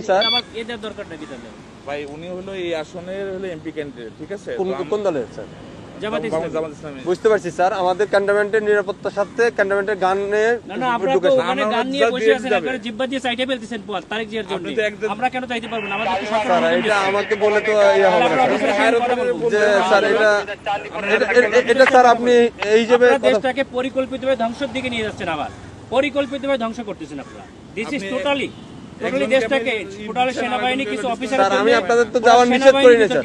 Sir? এদের দরকারটা কি তাহলে? ভাই উনি হলো এই আসনের হলো এমপি ক্যান্ডিডেট ঠিক আছে? কোন তো আম- কোন দলের স্যার? জামাত ইসলামী। জামাত ইসলামী। বুঝতে পারছি স্যার। আমাদের ক্যান্টনমেন্টের নিরাপত্তার সাথে ক্যান্টনমেন্টের গানে না না আপনারা তো ঢুকেছে। ওখানে আমরা গান নিয়ে বসে আছেন আপনারা জিব্বা দিয়ে সাইডে ফেলতেছেন পথ তারেক জিয়ার জন্য। আপনি তো একদম- আমরা কেন চাইতে পারব না? আমাদের স্যার এটা আমাকে বলে তো ইয়ে হবে না। যে স্যার এটা এটা- এটা- এটা স্যার আপনি এই হিসেবে আপনারা কথা- দেশটাকে পরিকল্পিতভাবে ধ্বংসের দিকে নিয়ে যাচ্ছেন আবার। পরিকল্পিতভাবে ধ্বংস করতেছেন আপনারা। দিস ইজ টোটালি দেশটাকে সেনাবাহিনী কিছু অফিসার আমি আপনাদের তো যাওয়ার নিষেধ করি না, স্যার।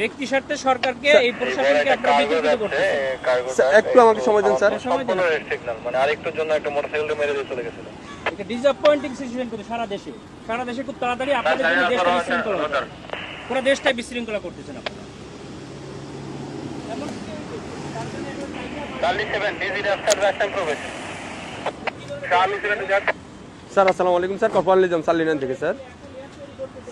ব্যক্তি স্বার্থে সরকারকে এই প্রশাসনকে আপনারা বিতর্কিত করতেছেন। একটু আমাকে সময় দিন স্যার। সময় দিন সিগন্যাল মানে আরেকটুর জন্য একটা মোটরসাইকেল মেরে দিয়ে চলে গেছিল। এটা ডিসঅ্যাপয়েন্টিং সিচুয়েশন কিন্তু সারা দেশে। সারা দেশে খুব তাড়াতাড়ি আপনাদের জন্য দেশটা বিশৃঙ্খলা পুরো দেশটাই বিশৃঙ্খলা করতেছেন আপনারা। স্যার আসসালামু আলাইকুম স্যার। কপাল নিজাম সালিনান থেকে স্যার।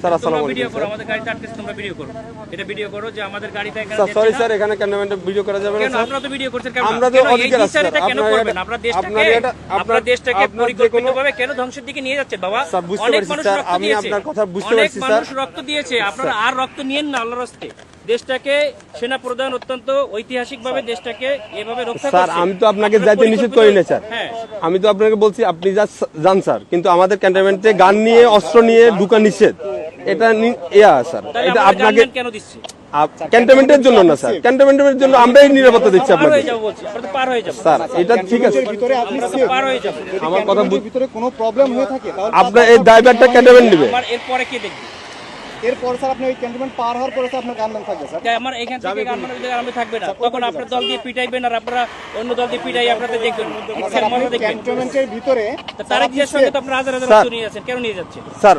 স্যার তোমরা আসসালামু ভিডিও করো আমাদের গাড়িতে আটকেছে তোমরা ভিডিও করো। এটা ভিডিও করো যে আমাদের গাড়িটা এখানে স্যার সরি স্যার এখানে ক্যামেরাম্যানটা ভিডিও করা যাবে না স্যার? আপনারা তো ভিডিও করছেন আমরা তো অধিকার আছে, স্যার। কেন আপনার করবেন আপনারা দেশটাকে আপনারা কোনো- পরিকল্পিতভাবে কেন ধ্বংসের দিকে নিয়ে যাচ্ছেন বাবা? স্যার, বুঝতে পারছি, মানুষ স্যার। রক্ত আমি দিয়েছে। আপনার কথা বুঝতে পারছি, স্যার। মানুষ রক্ত দিয়েছে আপনারা আর রক্ত নিয়েন না আল্লাহর রাস্তে দেশটাকে সেনা প্রধান অত্যন্ত ঐতিহাসিকভাবে দেশটাকে এভাবে রক্ষা স্যার আমি তো আপনাকে যাইতে নিষেধ করি না স্যার। হ্যাঁ। আমি তো আপনাকে বলছি আপনি যা যান স্যার। কিন্তু আমাদের ক্যান্টনমেন্টে গান নিয়ে অস্ত্র নিয়ে ঢুকা নিষেধ। এটা ইয়া স্যার। এটা আপনাকে কেন দিচ্ছে? ক্যান্টনমেন্টের জন্য না স্যার। ক্যান্টনমেন্টের জন্য আমরাই নিরাপত্তা দিচ্ছি পার আপনাকে হয়ে যাব বলছি। আমরা পার হয়ে যাব। স্যার এটা ঠিক আছে। ভিতরে আপনি আমরা পার হয়ে যাব। আমার কথা ভিতরে কোনো প্রবলেম হয়ে থাকে তাহলে আপনার এই ড্রাইভারটা ক্যান্টনমেন্ট নেবে। আমার এরপরে কে দেখবে? এরপর স্যার আপনি ওই ক্যান্টনমেন্ট পার হওয়ার পরে স্যার আপনার গানম্যান থাকবে স্যার। আমার এখান থেকে গানমানের ভিতরে আমি থাকবে না। তখন আপনার দল দিয়ে পিটাইবেন আর আপনারা অন্য দল দিয়ে পিটাই আপনাদের দেখবেন। ক্যান্টনমেন্টের ভিতরে তারা তারেক জিয়ার সঙ্গে তো আপনারা হাজার হাজার নিয়ে আছেন কেন নিয়ে যাচ্ছেন? স্যার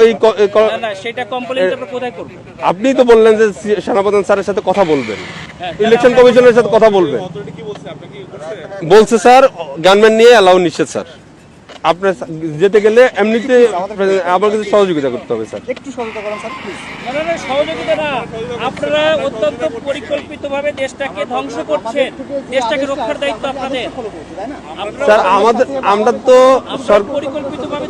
এই এই ক- না না সেটা কমপ্লেন আমরা কোথায় করব? আপনি তো বললেন যে সেনাপ্রধান স্যারের সাথে কথা বলবেন। হ্যাঁ, ইলেকশন কমিশনের সাথে কথা বলবেন। বলছে? আপনাকে কি করছে? বলছে স্যার গানম্যান নিয়ে অ্যালাউ নিষেধ স্যার। আপনার যেতে গেলে এমনিতে আমার কাছে সহযোগিতা করতে হবে স্যার। একটু সহযোগিতা করেন স্যার প্লিজ না, না, না, সহযোগিতা না। আপনারা অত্যন্ত পরিকল্পিতভাবে দেশটাকে ধ্বংস করছেন। দেশটাকে রক্ষার দায়িত্ব আপনাদের। স্যার আমাদের আমরা তো সরকার পরিকল্পিতভাবে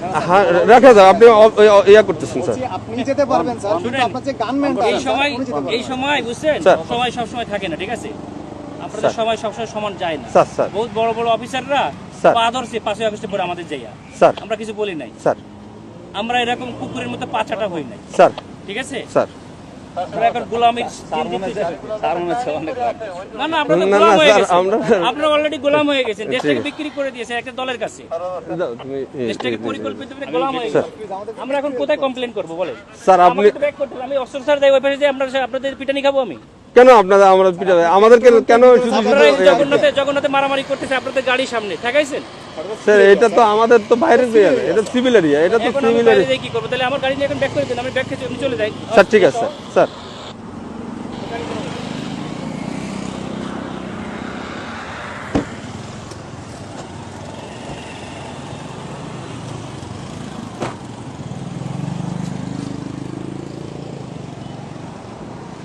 হ্যাঁ রাখা যাবে আপনি অ- অ- ইয়া করতেছেন স্যার। আপনি যেতে পারবেন স্যার। আপনার যে গানম্যানটা এই সময় এই সময় বুঝছেন? সময় সব সময় থাকে না ঠিক আছে? আপনাদের স্যার। সময় সমান যায় না। Sir sir. বহুত বড় বড় অফিসাররা স্যার। পা ধরছে পাঁচই আগস্টে পরে আমাদের যাইয়া। স্যার। আমরা কিছু বলি নাই। স্যার। আমরা এরকম কুকুরের মতো পাচাটা হই নাই। স্যার। ঠিক আছে? স্যার। এখন গোলামির না না আমরা গোলাম হয়ে স্যার, আপনারা অলরেডি গোলাম হয়ে গেছেন দেশটাকে বিক্রি করে দিয়েছেন একটা দলের কাছে। দেশটাকে গোলাম হয়ে গেছে। আমরা এখন কোথায় কমপ্লেন করব বলেন? স্যার আপনি হবে। আমি অস্ত্র স্যার দেয় ওই পাশে যে আপনাদের পিটানি খাব আমি। কেন আপনারা আমরা পিটাবে? আমাদেরকে কেন শুধু জগন্নাথে জগন্নাথে মারামারি করতেছে আপনাদের গাড়ি সামনে ঠেকাইছেন? স্যার এটা তো আমাদের তো বাইরের এরিয়া এটা সিভিল এরিয়া এটা তো সিভিল এরিয়া কি করব? তাহলে আমার গাড়ি নিয়ে এখন ব্যাক করে দেন আমি ব্যাক করে চলে যাই। স্যার ঠিক আছে স্যার। স্যার